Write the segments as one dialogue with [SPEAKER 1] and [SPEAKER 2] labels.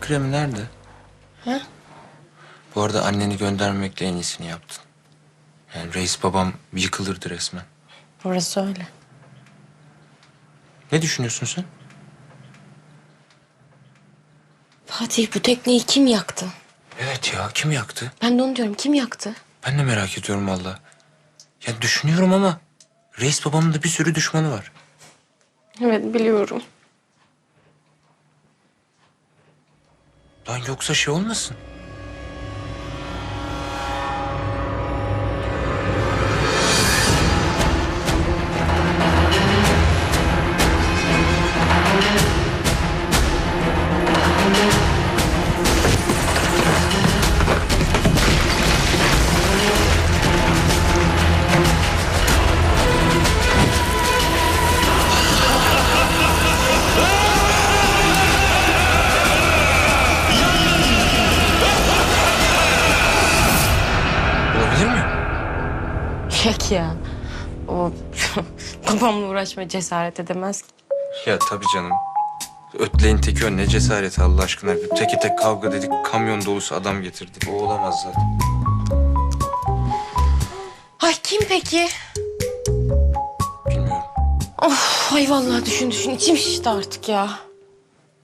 [SPEAKER 1] kremi nerede?
[SPEAKER 2] He?
[SPEAKER 1] Bu arada anneni göndermekle en iyisini yaptın. Yani reis babam yıkılırdı resmen.
[SPEAKER 2] Orası öyle.
[SPEAKER 1] Ne düşünüyorsun sen?
[SPEAKER 2] Fatih bu tekneyi kim yaktı?
[SPEAKER 1] Evet ya kim yaktı?
[SPEAKER 2] Ben de onu diyorum kim yaktı?
[SPEAKER 1] Ben de merak ediyorum valla. Ya düşünüyorum ama reis babamın da bir sürü düşmanı var.
[SPEAKER 2] Evet biliyorum.
[SPEAKER 1] Lan yoksa şey olmasın?
[SPEAKER 2] Yok ya. O babamla uğraşmaya cesaret edemez ki.
[SPEAKER 1] Ya tabii canım. Ötleyin teki ne cesareti Allah aşkına. Teke tek kavga dedik kamyon dolusu adam getirdik. O olamaz zaten.
[SPEAKER 2] Ay kim peki?
[SPEAKER 1] Bilmiyorum.
[SPEAKER 2] Of ay vallahi düşün düşün içim şişti artık ya.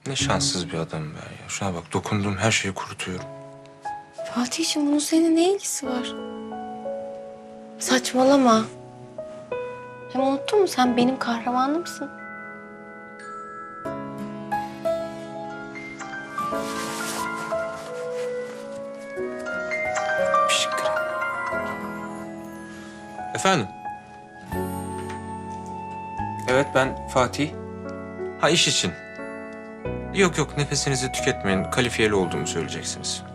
[SPEAKER 1] Ne şanssız bir adam ben ya. Şuna bak dokunduğum her şeyi kurutuyorum.
[SPEAKER 2] Fatih'ciğim bunun seninle ne ilgisi var? Saçmalama. Hem unuttun mu sen benim kahramanımsın.
[SPEAKER 1] Pişik Efendim? Evet ben Fatih. Ha iş için. Yok yok nefesinizi tüketmeyin. Kalifiyeli olduğumu söyleyeceksiniz.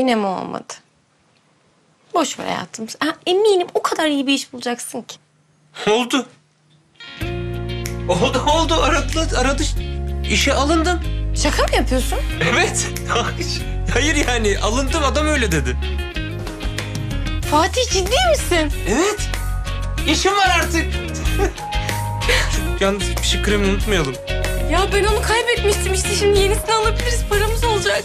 [SPEAKER 2] Yine mi olmadı? Boş ver hayatım. Ha, eminim o kadar iyi bir iş bulacaksın ki.
[SPEAKER 1] Oldu. Oldu oldu aradı aradı. İşe alındım.
[SPEAKER 2] Şaka mı yapıyorsun?
[SPEAKER 1] Evet. Hayır yani alındım adam öyle dedi.
[SPEAKER 2] Fatih ciddi misin?
[SPEAKER 1] Evet. İşim var artık. Yalnız bir şey kremi unutmayalım.
[SPEAKER 2] Ya ben onu kaybetmiştim işte şimdi yenisini alabiliriz paramız olacak.